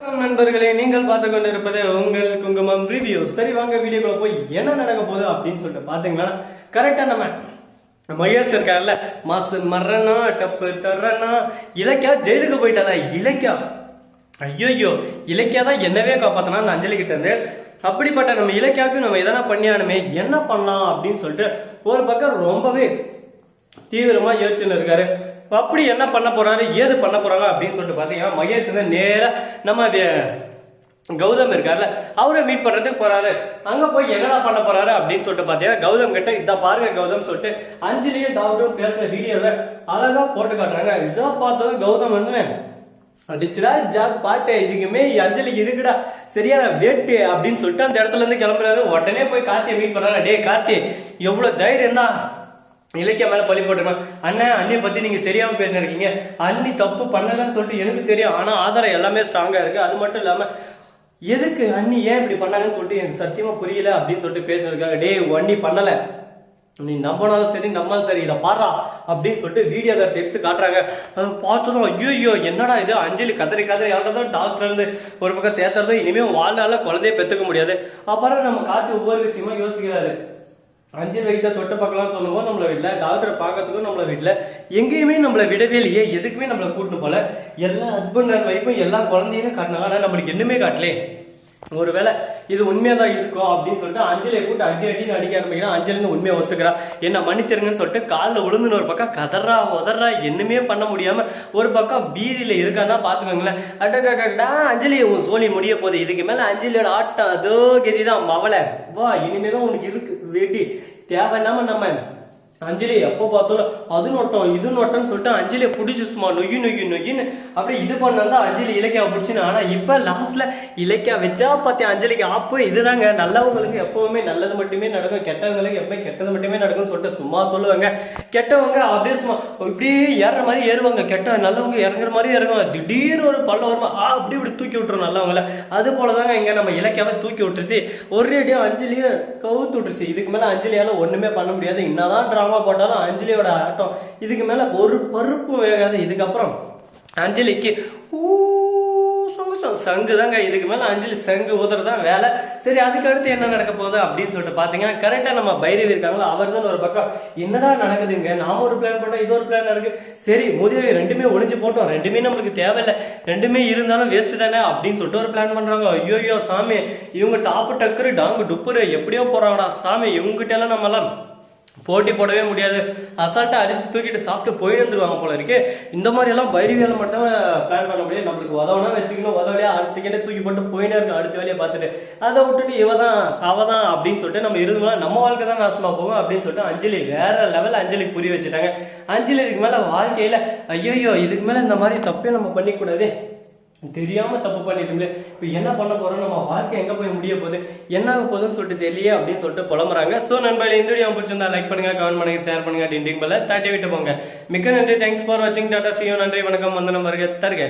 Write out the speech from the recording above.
நண்பர்களே நீங்கள் பார்த்து கொண்டிருப்பது உங்கள் குங்குமம் ரிவ்யூ சரி வாங்க வீடியோக்குள்ள போய் என்ன நடக்க போகுது அப்படின்னு சொல்லிட்டு பாத்தீங்களா கரெக்டா நம்ம மகேஷ் இருக்கார்ல மாசு மரணா டப்பு தர்றனா இலக்கியா ஜெயிலுக்கு போயிட்டாளா? இலக்கியா. ஐயோ இலக்கியா தான் என்னவே காப்பாத்தனா அந்த அஞ்சலி கிட்ட இருந்து அப்படிப்பட்ட நம்ம இலக்கியாவுக்கு நம்ம எதனா பண்ணியானுமே என்ன பண்ணலாம் அப்படின்னு சொல்லிட்டு ஒரு பக்கம் ரொம்பவே தீவிரமா யோசிச்சுன்னு இருக்காரு. அப்படி என்ன பண்ண போறாரு ஏது பண்ண போறாங்க அப்படின்னு சொல்லிட்டு பாத்தீங்கன்னா மகேஷ் வந்து நேரா நம்ம கௌதம் இருக்கார்ல அவரை மீட் பண்றதுக்கு போறாரு. அங்க போய் என்னடா பண்ண போறாரு அப்படின்னு சொல்லிட்டு பாத்தீங்கன்னா கௌதம் கிட்ட இத பாருங்க கௌதம் சொல்லிட்டு அஞ்சலியும் டாக்டரும் பேசுன வீடியோவை அழகா போட்டு காட்டுறாங்க. இதை பார்த்ததும் கௌதம் வந்து அடிச்சுடா ஜாப் பாட்டு இதுக்குமே அஞ்சலி இருக்குடா. சரியான வேட்டு அப்படின்னு சொல்லிட்டு அந்த இடத்துல இருந்து கிளம்புறாரு. உடனே போய் கார்த்தியை மீட் பண்றாரு. டேய் கார்த்தி எவ்வளவு தைரியம் தான் இலக்கிய மேல பழி போட்டுருக்கோம் அண்ணன் அண்ணியை பத்தி நீங்க தெரியாம பேசினிருக்கீங்க. அண்ணி தப்பு பண்ணலன்னு சொல்லிட்டு எனக்கு தெரியும். ஆனா ஆதாரம் எல்லாமே ஸ்ட்ராங்கா இருக்கு. அது மட்டும் இல்லாம எதுக்கு அண்ணி ஏன் இப்படி பண்ணாங்கன்னு சொல்லிட்டு எனக்கு சத்தியமா புரியல அப்படின்னு சொல்லிட்டு பேசினிருக்காங்க. டேய் அண்ணி பண்ணல. நீ நம்பினாலும் சரி நம்பாலும் சரி இதை பாடுறா அப்படின்னு சொல்லிட்டு வீடியோ கார்டு எடுத்து காட்டுறாங்க. பார்த்ததும் ஐயோ என்னடா இது? அஞ்சலி கதறி கதறி ஆடுறதும் டாக்டர் இருந்து ஒரு பக்கம் தேத்துறதும் இனிமேல் வாழ்நாள குழந்தைய பெற்றுக்க முடியாது. அப்புறம் நம்ம காத்து ஒவ்வொரு விஷயமா யோசிக்கிறாரு. அஞ்சு வைத்த தொட்டு பார்க்கலாம் சொல்லுவோம் நம்மளை விடல டாக்டரை பார்க்கறதுக்கும் நம்மளை விடல. எங்கேயுமே நம்மளை விடவே இல்லையே எதுக்குமே நம்மளை கூட்டு போல. எல்லா ஹஸ்பண்ட் அண்ட் ஒய்ஃபும் எல்லா குழந்தையும் காட்டினாங்க. ஆனால் நம்மளுக்கு என்னமே காட்டலே ஒருவேளை இது உண்மையாதான் இருக்கும் அப்படின்னு சொல்லிட்டு அஞ்சலியை கூட்டு அடி அடின்னு அடிக்க ஆரம்பிக்கிறான். அஞ்சலின்னு உண்மையை ஒத்துக்கிறா என்ன மன்னிச்சிருங்கன்னு சொல்லிட்டு காலில் விழுந்துன்னு ஒரு பக்கம் கதறா உதறா என்னமே பண்ண முடியாம ஒரு பக்கம் பீதியில இருக்கான்னா பாத்துக்கோங்களேன் அட்டா அஞ்சலி உன் சோழி முடிய போகுது இதுக்கு மேல அஞ்சலியோட ஆட்டம் அதோ கதிதான். மவளை வா இனிமேதான் உனக்கு இருக்கு வெடி. தேவையில்லாம நம்ம அஞ்சலி எப்போ பார்த்தாலும் அது நோட்டம் இது நோட்டம்னு சொல்லிட்டு அஞ்சலியை பிடிச்சி சும்மா நொய்யு நொய்யு நொய்யின்னு அப்படியே இது பண்ணா அஞ்சலி இலக்கியாவை பிடிச்சின்னு. ஆனால் இப்போ லாஸ்ட்ல இலக்கியா வச்சா பார்த்தேன் அஞ்சலிக்கு ஆப்பு இதுதாங்க. நல்லவங்களுக்கு எப்பவுமே நல்லது மட்டுமே நடக்கும் கெட்டவங்களுக்கு எப்பவுமே கெட்டது மட்டுமே நடக்கும்னு சொல்லிட்டு சும்மா சொல்லுவாங்க. கெட்டவங்க அப்படியே சும்மா இப்படியே ஏறுற மாதிரி ஏறுவாங்க. கெட்ட நல்லவங்க இறங்குற மாதிரி இறங்குவாங்க. திடீர்னு ஒரு பள்ளம் வருமா? ஆ அப்படி இப்படி தூக்கி விட்டுரும் நல்லவங்கள. அது போலதாங்க இங்க நம்ம இலக்கியாவை தூக்கி விட்டுருச்சு. ஒரே அடியாக அஞ்சலியை கவுத்து விட்டுருச்சு. இதுக்கு மேல அஞ்சலியால ஒண்ணுமே பண்ண முடியாது. என்னதான் டிராமா போட்டாலும் அஞ்சலியோட ஆட்டம். இதுக்கு மேல ஒரு பருப்பும் வேகாது. இதுக்கப்புறம் அஞ்சலிக்கு ஊ சொங்கு சொங்கு. சங்கு தாங்க இதுக்கு மேல அஞ்சலி சங்கு ஊதுறதுதான் வேலை. சரி அதுக்கு அடுத்து என்ன நடக்க போகுது அப்படின்னு சொல்லிட்டு பாத்தீங்கன்னா கரெக்டா நம்ம பைரவி இருக்காங்களோ அவர் தான் ஒரு பக்கம். என்னடா நடக்குதுங்க? நாம ஒரு பிளான் போட்டோம் இது ஒரு பிளான் இருக்கு. சரி முதவி ரெண்டுமே ஒளிஞ்சு போட்டோம். ரெண்டுமே நம்மளுக்கு தேவையில்லை. ரெண்டுமே இருந்தாலும் வேஸ்ட் தானே அப்படின்னு சொல்லிட்டு ஒரு பிளான் பண்றாங்க. ஐயோ ஐயோ சாமி. இவங்க டாப்பு டக்குரு டாங்கு டுப்புரு எப்படியோ போறாங்கடா. சாமி இவங்ககிட்ட எல்லாம் நம்ம எல்லாம் போட்டி போடவே முடியாது. அசால்ட்டாக அடித்து தூக்கிட்டு சாப்பிட்டு போயிட்டு வந்துருவாங்க போல இருக்கு. இந்த மாதிரி எல்லாம் பைரி வேலை மட்டும் பிளான் பண்ண முடியாது நம்மளுக்கு உதவனா வச்சுக்கணும். உதவலையா அடுத்த செகண்டே தூக்கி போட்டு போயினே இருக்கும் அடுத்த வேலையை பார்த்துட்டு. அதை விட்டுட்டு இவ தான் அவ தான் அப்படின்னு சொல்லிட்டு நம்ம இருந்தோம்னா நம்ம வாழ்க்கை தான் நாசமாக போகும் அப்படின்னு சொல்லிட்டு அஞ்சலி வேற லெவல் அஞ்சலிக்கு புரிய வச்சுட்டாங்க. அஞ்சலி இதுக்கு மேலே வாழ்க்கையில் ஐயோ இதுக்கு மேலே இந்த மாதிரி தப்பே நம்ம பண்ணிக்கூடாது தெரியாம தப்பு பண்ணிட்டோம்ல. இப்ப என்ன பண்ண போறோம்? நம்ம வாழ்க்கை எங்க போய் முடிய போகுது? என்ன ஆக போகுதுன்னு சொல்லிட்டு தெரியல அப்படின்னு சொல்லிட்டு புலம்புறாங்க. சோ நண்பர்களே இந்த வீடியோ பிடிச்சிருந்தா லைக் பண்ணுங்க கமெண்ட் பண்ணுங்க ஷேர் பண்ணுங்க டிண்டிங் பல தட்டி விட்டு போங்க. மிக்க நன்றி. தேங்க்ஸ் ஃபார் வாட்சிங் டாடா சியோ நன்றி வணக்கம். வந்தனம் வருக. தருக.